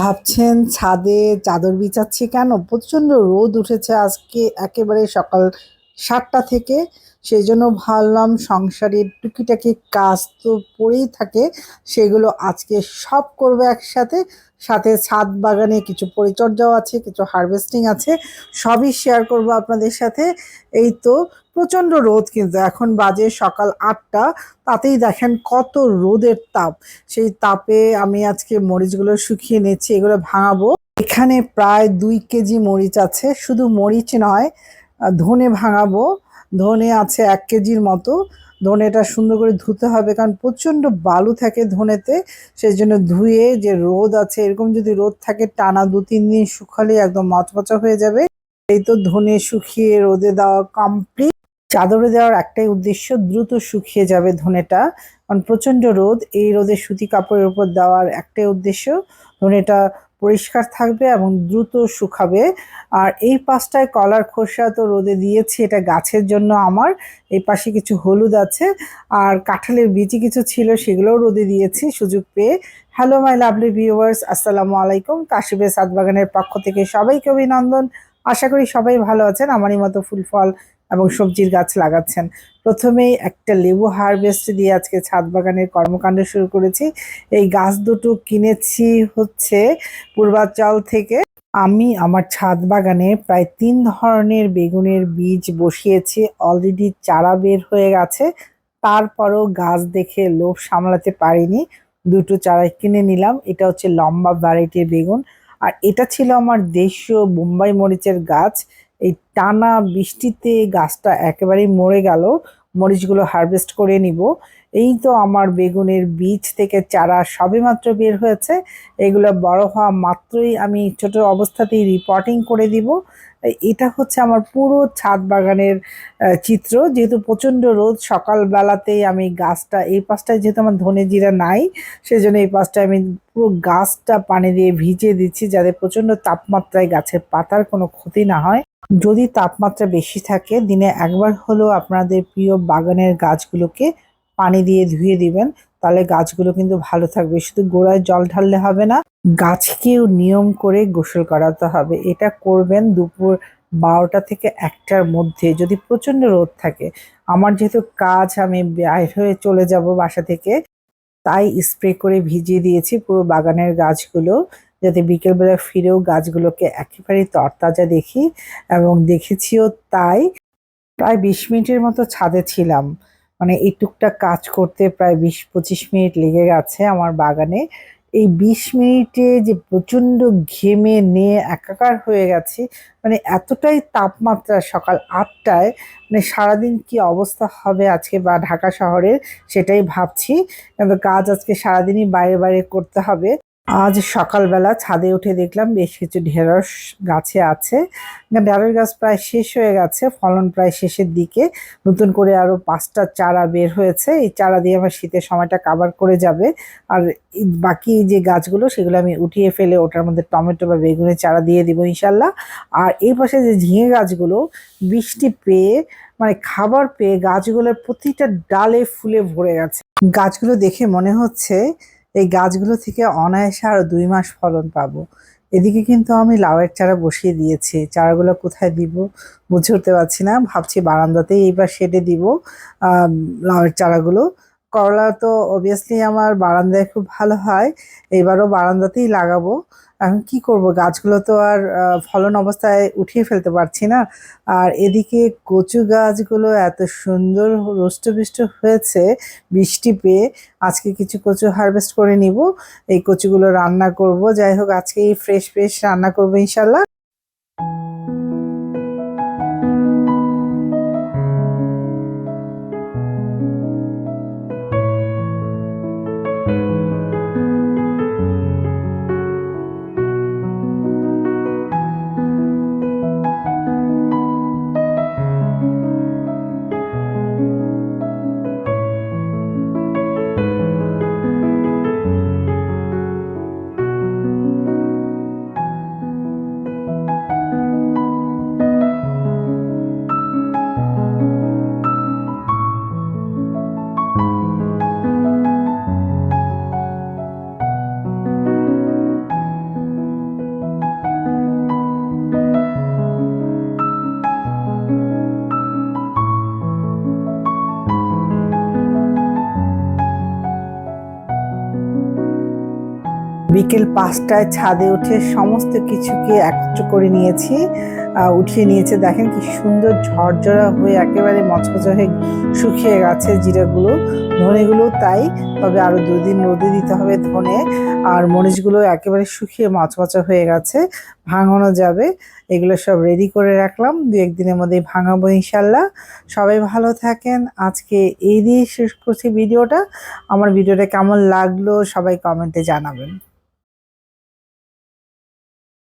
ভাবছেন ছাদে চাদর বিছাচ্ছি কেন? প্রচণ্ড রোদ উঠেছে আজকে একেবারে সকাল সাতটা থেকে। সেই জন্য ভাবলাম সংসারের টুকিটাকি কাজ তো পড়েই থাকে, সেগুলো আজকে সব করব একসাথে। সাথে ছাদ বাগানে কিছু পরিচর্যাও আছে, কিছু হারভেস্টিং আছে, সবই শেয়ার করব আপনাদের সাথে। এই তো প্রচণ্ড রোদ কিন্তু এখন বাজে সকাল আটটা। তাতেই দেখেন কত রোদের তাপ। সেই তাপে আমি আজকে মরিচগুলো শুকিয়ে নিচ্ছি, এগুলো ভাঙাবো। এখানে প্রায় দুই কেজি মরিচ আছে, শুধু মরিচ নয়, ধনে ভাঙাবো। ধনে আছে এক কেজির মতো। ধনেটা সুন্দর করে ধুতে হবে, কারণ প্রচণ্ড বালু থাকে ধনেতে। সেই জন্য ধুয়ে যে রোদ আছে, এরকম যদি রোদ থাকে, টানা দু তিন দিন শুকালে একদম মচমচা হয়ে যাবে। এই তো ধনে শুকিয়ে রোদে দেওয়া কমপ্লিট চাদরে দেওয়ার একটাই উদ্দেশ্য, দ্রুত শুকিয়ে যাবে ধনেটা। কারণ প্রচণ্ড রোদ, এই রোদে সুতি কাপড়ের উপর দেওয়ার একটাই উদ্দেশ্য, ধনেটা পরিষ্কার থাকবে এবং দ্রুত শুকাবে। আর এই পাশটায় কলার খোসা তো রোদে দিয়েছি, এটা গাছের জন্য আমার। এই পাশে কিছু হলুদ আছে, আর কাঁঠালের বিচি কিছু ছিল, সেগুলোও রোদে দিয়েছি, সুযোগ পেয়ে। হ্যালো মাই লাভলি ভিউয়ার্স আসসালামু আলাইকুম। কাশিবে সাতবাগানের পক্ষ থেকে সবাইকে অভিনন্দন। আশা করি সবাই ভালো আছেন, আমারই মতো ফুল ফল এবং সবজির গাছ লাগাচ্ছেন। প্রথমেই একটা লেবু হারভেস্ট দিয়ে আজকে ছাদ বাগানের কর্মকাণ্ড শুরু করেছি। এই গাছ দুটো কিনেছি হচ্ছে পূর্বাচল থেকে। আমি আমার ছাদ বাগানে প্রায় তিন ধরনের বেগুনের বীজ বসিয়েছি। অলরেডি চারা বের হয়ে গেছে। তারপরও গাছ দেখে লোভ সামলাতে পারিনি। দুটো চারা কিনে নিলাম। এটা হচ্ছে লম্বা ভ্যারাইটির বেগুন। আর এটা ছিল আমার দেশীয় বোম্বাই মরিচের গাছ। এই টানা বৃষ্টিতে গাছটা একেবারেই মরে গেল। মরিচগুলো হারভেস্ট করে নিব। এই তো আমার বেগুনের বীজ থেকে চারা সবেমাত্র বের হয়েছে। এগুলো বড় হওয়া মাত্রই আমি ছোট অবস্থাতেই রিপোর্টিং করে দিব। এটা হচ্ছে আমার পুরো ছাদ বাগানের চিত্র। যেহেতু প্রচণ্ড রোদ সকালবেলাতেই আমি গাছটা এই পাশটায় যেহেতু আমার ধনে জিরা নাই সেই জন্য এই পাশটায় আমি পুরো গাছটা পানি দিয়ে ভিজিয়ে দিচ্ছি যাতে প্রচণ্ড তাপমাত্রায় গাছের পাতার কোনো ক্ষতি না হয়। যদি তাপমাত্রা বেশি থাকে, দিনে একবার হলেও আপনাদের প্রিয় বাগানের গাছগুলোকে পানি দিয়ে ধুয়ে দিবেন, তাহলে গাছগুলো কিন্তু ভালো থাকবে। শুধু গোড়ায় জল ঢাললে হবে না, গাছকেও নিয়ম করে গোসল করাতে হবে। এটা করবেন দুপুর বারোটা থেকে একটার মধ্যে, যদি প্রচণ্ড রোদ থাকে। আমার যেহেতু কাজ, আমি বাইর হয়ে চলে যাব বাসা থেকে, তাই স্প্রে করে ভিজিয়ে দিয়েছি পুরো বাগানের গাছগুলো। যাতে বিকেলবেলা ফিরেও গাছগুলোকে একেবারে তরতাজা দেখি এবং দেখেছিও তাই। প্রায় বিশ মিনিটের মতো ছাদে ছিলাম। মানে এই টুকটাক কাজ করতে প্রায় বিশ, পঁচিশ মিনিট লেগে গেছে আমার বাগানে। এই বিশ মিনিটে যে প্রচণ্ড ঘেমে, নিয়ে একাকার হয়ে গেছি মানে এতটাই তাপমাত্রা সকাল আটটায় মানে সারাদিন কি অবস্থা হবে আজকে বা ঢাকা শহরের সেটাই ভাবছি। কাজ আজকে সারাদিনই বাইরে বাইরে করতে হবে। আজ সকালবেলা ছাদে উঠে দেখলাম বেশ কিছু ঢেঁড়স গাছে আছে। ঢেঁড়স গাছ প্রায় শেষ হয়ে গেছে, ফলন প্রায় শেষের দিকে। নতুন করে আরও পাঁচটা চারা বের হয়েছে, এই চারা দিয়ে আমার শীতের সময়টা কাভার করে যাবে। আর বাকি যে গাছগুলো, সেগুলো আমি উঠিয়ে ফেলে ওটার মধ্যে টমেটো বা বেগুনের চারা দিয়ে দিব ইনশাল্লাহ আর এই পাশে যে ঝিঙে গাছগুলো, বৃষ্টি পেয়ে মানে খাবার পেয়ে গাছগুলোর প্রতিটা ডালে ফুলে ভরে গেছে। গাছগুলো দেখে মনে হচ্ছে এই গাছগুলো থেকে অনায়াসে আরও দুই মাস ফলন পাবো। এদিকে কিন্তু আমি লাউয়ের চারা বসিয়ে দিয়েছি। চারাগুলো কোথায় দিব বুঝে উঠতে পারছি না। ভাবছি বারান্দাতেই এইবার সেটে দিব লাউয়ের চারাগুলো। করলা তো অবভিয়াসলি আমার বারান্দায় খুব ভালো হয়। এবারও বারান্দাতেই লাগাবো। এখন কি করব? গাছগুলো তো আর ফলন অবস্থায় উঠিয়ে ফেলতে পারছি না। আর এদিকে কচু গাছগুলো এত সুন্দর রোষ্টপুষ্ট হয়েছে বৃষ্টি পেয়ে। আজকে কিছু কচু হারভেস্ট করে নিব। এই কচুগুলো রান্না করব। যাই হোক, আজকে ফ্রেশ ফ্রেশ রান্না করব ইনশাল্লাহ বিকেল পাঁচটায় ছাদে উঠে সমস্ত কিছুকে একত্র করে নিয়েছি উঠিয়ে নিয়েছে। দেখেন কি সুন্দর ঝরঝরা হয়ে একেবারে মচমচে হয়ে শুকিয়ে গেছে জিরাগুলো, ধনেগুলো তাই। তবে আরও দুদিন রোদে দিতে হবে ধনে। আর মরিচগুলো একেবারে শুকিয়ে মচমচে হয়ে গেছে, ভাঙানো যাবে। এগুলো সব রেডি করে রাখলাম। দু একদিনের মধ্যে ভাঙাবো ইনশাল্লাহ সবাই ভালো থাকেন। আজকে এই দিয়ে শেষ করছি ভিডিওটা। আমার ভিডিওটা কেমন লাগল সবাই কমেন্টে জানাবেন।